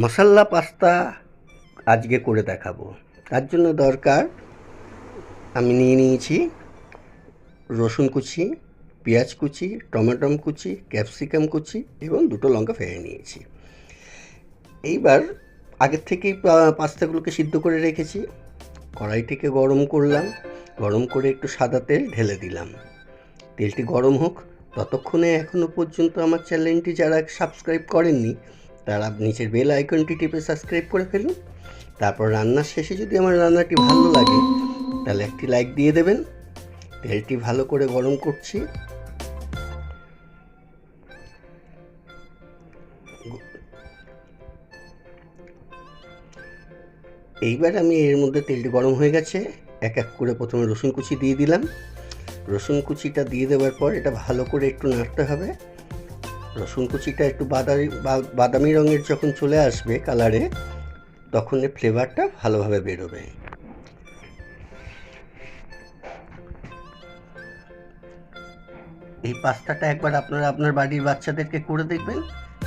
মশাল্লা pasta আজকে করে দেখাবো। তার জন্য দরকার, আমি নিয়ে নিয়েছি রসুন কুচি, পেঁয়াজ কুচি, টমেটম কুচি, ক্যাপসিকাম কুচি এবং দুটো লঙ্কা ফেলে নিয়েছি। এইবার আগের থেকেই পাস্তাগুলোকে সিদ্ধ করে রেখেছি। কড়াইটিকে গরম করলাম, গরম করে একটু সাদা তেল ঢেলে দিলাম। তেলটি গরম হোক, ততক্ষণে এখনও পর্যন্ত আমার চ্যানেলটি যারা সাবস্ক্রাইব করেননি তারা নিচের বেল আইকনটি টিপে সাবস্ক্রাইব করে ফেলুন। তারপর রান্নার শেষে যদি আমার রান্নাটি ভালো লাগে, তাহলে একটি লাইক দিয়ে দেবেন। তেলটি ভালো করে গরম করছি। এইবার আমি এর মধ্যে তেলটি গরম হয়ে গেছে। এক এক করে প্রথমে রসুন কুচি দিয়ে দিলাম। রসুন কুচিটা দিয়ে দেওয়ার পর এটা ভালো করে একটু নাড়তে হবে। রসুন কুচিটা একটু বাদামি বাদামি রঙের যখন চলে আসবে কালারে, তখন এই ফ্লেভারটা ভালোভাবে বেরোবে। এই পাস্তাটা একবার আপনারা আপনার বাড়ির বাচ্চাদেরকে করে দেখবেন,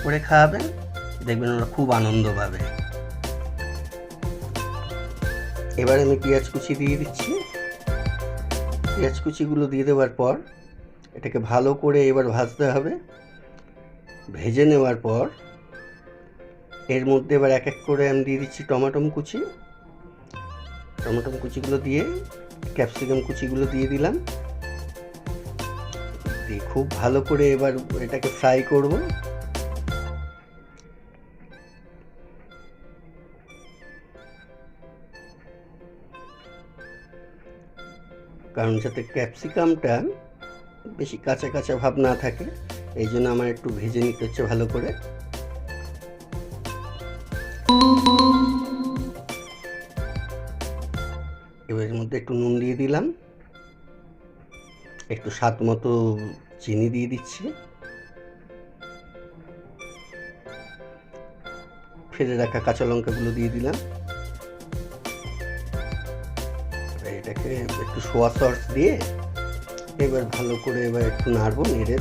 করে খাওয়াবেন, দেখবেন ওরা খুব আনন্দ পাবে। এবার আমি পেঁয়াজ কুচি দিয়ে দিচ্ছি। পেঁয়াজ কুচিগুলো দিয়ে দেওয়ার পর, এটাকে ভালো করে এবার ভাজতে হবে। ভেজে নেওয়ার পর এর মধ্যে এবার এক এক করে আমি দিয়ে দিচ্ছি টমাটম কুচি। টমাটম কুচিগুলো দিয়ে, ক্যাপসিকাম কুচিগুলো দিয়ে দিলাম। দিয়ে খুব ভালো করে এবার এটাকে ফ্রাই করব। কারণ যাতে ক্যাপসিকামটা বেশি কাঁচা কাঁচা ভাব না থাকে। এই জন্য আমার একটু ভেজে নিতে হচ্ছে ভালো করে। এবার মধ্যে একটু নুন দিয়ে দিলাম। একটু স্বাদ মতো চিনি দিয়ে দিচ্ছি। ফেলে রাখা কাঁচা লঙ্কাগুলো দিয়ে দিলাম। এটাকে একটু সোয়া সস দিয়ে এবার ভালো করে এবার একটু নাড়বো, নেড়ে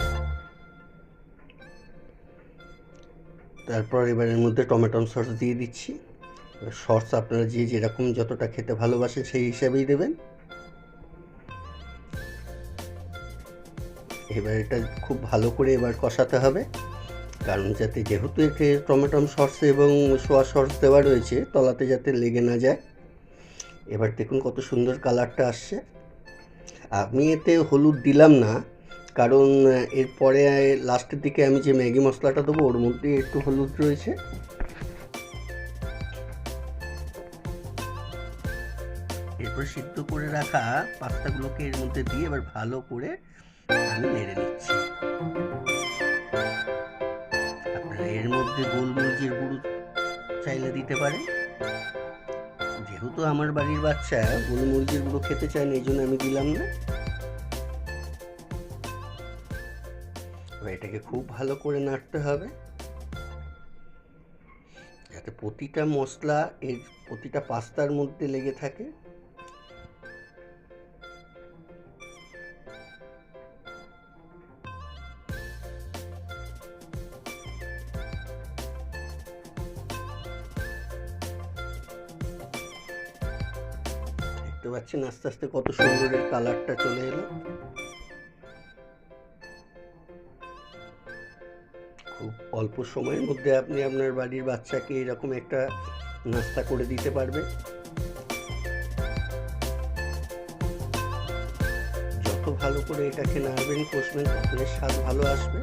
তারপর এবার এর মধ্যে টমেটো সস দিয়ে দিচ্ছি। সস আপনারা যে যেরকম যতটা খেতে ভালোবাসেন সেই হিসাবেই দেবেন। এবার এটা খুব ভালো করে এবার কষাতে হবে। কারণ যাতে যেহেতু এতে টমেটো সস এবং সোয়া সস দেওয়া রয়েছে, তলাতে যাতে লেগে না যায়। এবার দেখুন কত সুন্দর কালারটা আসছে। আমি এতে হলুদ দিলাম না কারণ এরপরে লাস্টের দিকে আমি যে ম্যাগি মশলাটা দেবো, ওর মধ্যে একটু হলুদ রয়েছে। এরপর সিদ্ধ করে রাখা পাস্তাগুলোকে এর মধ্যে দিয়ে এবার ভালো করে আমি নেড়ে নিচ্ছি। এর মধ্যে গোলমরিচের গুঁড়ো চাইলে দিতে পারেন। যেহেতু আমার বাড়ির বাচ্চা গোলমরিচের গুঁড়ো খেতে চায় না, এই জন্য আমি দিলাম না। এবার এটাকে খুব ভালো করে নাড়তে হবে। যাতে প্রতিটা মশলা এর প্রতিটা পাস্তার মধ্যে লেগে থাকে। দেখতে পাচ্ছেন আস্তে আস্তে কত সুন্দর কালারটা চলে এলো। খুব অল্প সময়ের মধ্যে আপনি আপনার বাড়ির বাচ্চাকে এরকম একটা নাস্তা করে দিতে পারবেন যত ভালো করে এটাকে নাড়বেন, কষবেন এর স্বাদ ভালো আসবে।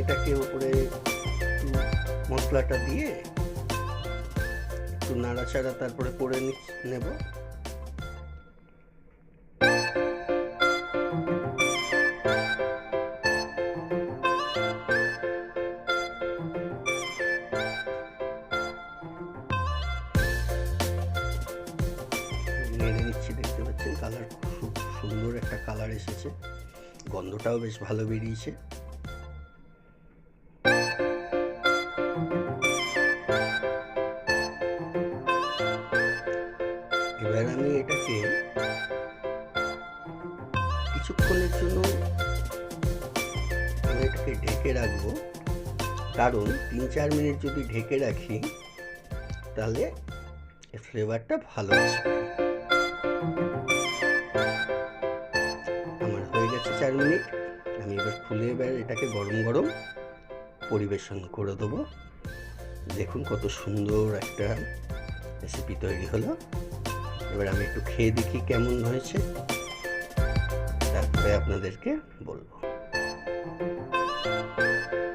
এটাকে উপরে মশলাটা দিয়ে একটু নাড়াচাড়া তারপরে করে নেব। নিচ্ছি, দেখতে পাচ্ছেন? কালার খুব সুন্দর একটা কালার এসেছে। গন্ধটাও বেশ ভালো বেরিয়েছে। ঢেকে রাখব। কারণ তিন চার মিনিট যদি ঢেকে রাখি, তাহলে ফ্লেভারটা ভালো আসবে। আমার হয়ে গেছে চার মিনিট। আমি এবার খুলে এবার এটাকে গরম গরম পরিবেশন করে দেবো। দেখুন কত সুন্দর একটা রেসিপি তৈরি হলো। এবার আমি একটু খেয়ে দেখি কেমন হয়েছে। তারপরে আপনাদেরকে বলব। you